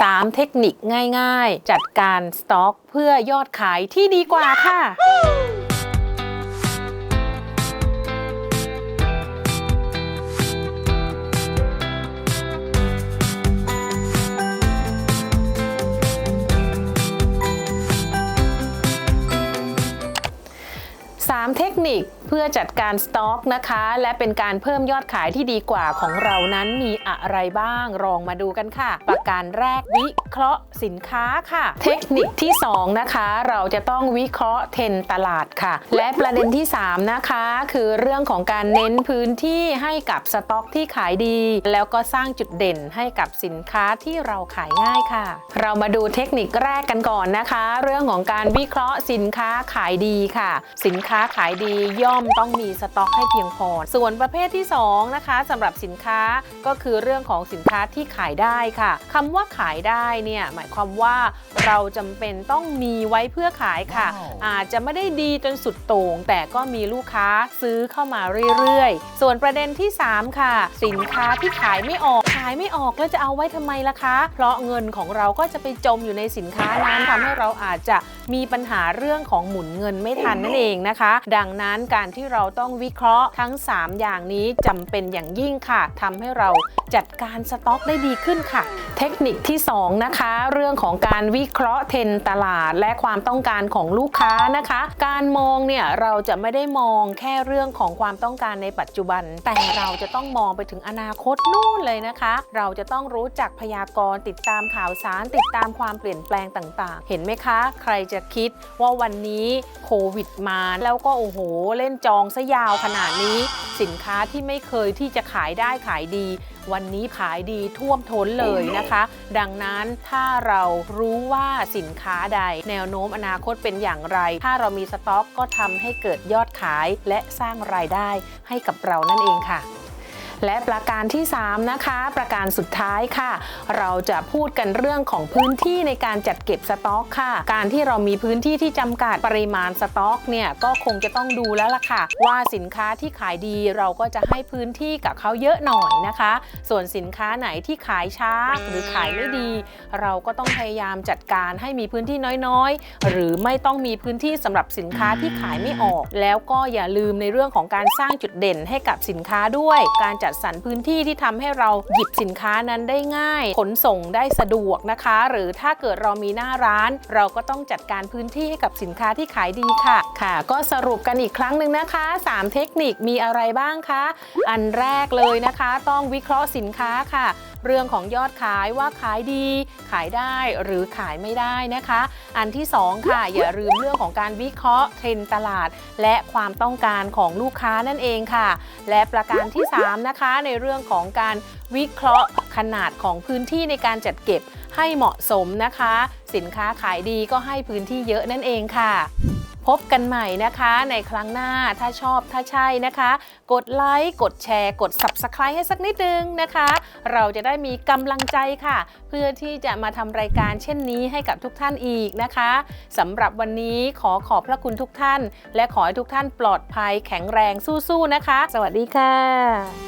3 เทคนิคง่ายๆ จัดการสต็อกเพื่อยอดขายที่ดีกว่าค่ะ 3 เทคนิคเพื่อจัดการสต็อกนะคะ และเป็นการเพิ่มยอดขายที่ดีกว่าของเรานั้นมีอะไรบ้างลองมาดูกันค่ะ ประการแรกวิเคราะห์สินค้าค่ะ เทคนิคที่ 2 นะคะ เราจะต้องวิเคราะห์เทรนตลาดค่ะ และประเด็นที่ 3 นะคะ คือเรื่องของการเน้นพื้นที่ให้กับสต็อกที่ขายดี แล้วก็สร้างจุดเด่นให้กับสินค้าที่เราขายง่ายค่ะ เรามาดูเทคนิคแรกกันก่อนนะคะ เรื่องของการวิเคราะห์สินค้าขายดีค่ะ สินค้าขายดีย่อมต้องมีสต็อกให้เพียงพอ ส่วนประเภทที่สองนะคะสำหรับสินค้าก็คือเรื่องของสินค้าที่ขายได้ค่ะคำว่าขายได้เนี่ยหมายความว่าเราจำเป็นต้องมีไว้เพื่อขายค่ะว้าวอาจจะไม่ได้ดีจนสุดโต่งแต่ก็มีลูกค้าซื้อเข้ามาเรื่อยๆ ส่วนประเด็นที่ 3 ค่ะ สินค้าที่ขายไม่ออกขายไม่ออกแล้วจะเอาไว้ทำไมล่ะคะ เพราะเงินของเราก็จะไปจมอยู่ในสินค้านั้นทำให้เราอาจจะมีปัญหาเรื่องของหมุนเงินไม่ทันนั่นเองนะคะดังนั้นการที่เราต้องวิเคราะห์ทั้ง 3 อย่างนี้จำเป็นอย่างยิ่งค่ะทำให้เราจัดการสต็อกได้ดีขึ้นค่ะ เทคนิคที่ 2 นะคะ เรื่องของการวิเคราะห์เทรนตลาด และความต้องการของลูกค้านะคะ การมองเนี่ยเราจะไม่ได้มองแค่เรื่องของความต้องการในปัจจุบัน แต่เราจะต้องมองไปถึงอนาคตนู่นเลยนะคะ เราจะต้องรู้จักพยากรณ์ติดตามข่าวสาร ติดตามความเปลี่ยนแปลงต่าง ๆ เห็นไหมคะ ใครจะคิดว่าวันนี้โควิดมาแล้วก็โอ้โห เล่นจองซะยาวขนาดนี้ สินค้าที่ไม่เคยที่จะขายได้ขายดี วันนี้ขายดีท่วมท้นเลยนะคะ ดังนั้นถ้าเรารู้ว่าสินค้าใด แนวโน้มอนาคตเป็นอย่างไร ถ้าเรามีสต็อกก็ทำให้เกิดยอดขายและสร้างรายได้ให้กับเรานั่นเองค่ะ และประการที่ 3 นะคะ ประการสุดท้ายค่ะ เราจะพูดกันเรื่องของพื้นที่ในการจัดเก็บสต็อกค่ะ การที่เรามีพื้นที่ที่จำกัดปริมาณสต็อกเนี่ยก็คงจะต้องดูแล้วล่ะค่ะ ว่าสินค้าที่ขายดีเราก็จะให้พื้นที่กับเขาเยอะหน่อยนะคะ ส่วนสินค้าไหนที่ขายช้าหรือขายไม่ดี เราก็ต้องพยายามจัดการให้มีพื้นที่น้อยๆ หรือไม่ต้องมีพื้นที่สำหรับสินค้าที่ขายไม่ออก แล้วก็อย่าลืมในเรื่องของการสร้างจุดเด่นให้กับสินค้าด้วยการจัดดสรรพื้นที่ที่ทำให้เราหยิบสินค้านั้นได้ง่าย ขนส่งได้สะดวกนะคะ หรือถ้าเกิดเรามีหน้าร้าน เราก็ต้องจัดการพื้นที่ให้กับสินค้าที่ขายดีค่ะค่ะ ก็สรุปกันอีกครั้งหนึ่งนะคะ 3 เทคนิคมีอะไรบ้างคะ อันแรกเลยนะคะ ต้องวิเคราะห์สินค้าค่ะเรื่องของยอดขายว่าขายดี ขายได้หรือขายไม่ได้นะคะ อันที่ 2 ค่ะ อย่าลืมเรื่องของการวิเคราะห์เทรนด์ตลาด และความต้องการของลูกค้านั่นเองค่ะ และประการที่ 3 นะคะ ในเรื่องของการวิเคราะห์ขนาดของพื้นที่ในการจัดเก็บให้เหมาะสมนะคะ สินค้าขายดีก็ให้พื้นที่เยอะนั่นเองค่ะ พบกันใหม่นะคะในครั้งหน้าถ้าชอบถ้าใช่นะคะ กดไลค์กดแชร์ กด Subscribe ให้สักนิดนึงนะคะ เราจะได้มีกำลังใจค่ะ เพื่อที่จะมาทำรายการเช่นนี้ให้กับทุกท่านอีกนะคะสำหรับวันนี้ขอขอบพระคุณทุกท่าน และขอให้ทุกท่านปลอดภัยแข็งแรงสู้ๆนะคะ สวัสดีค่ะ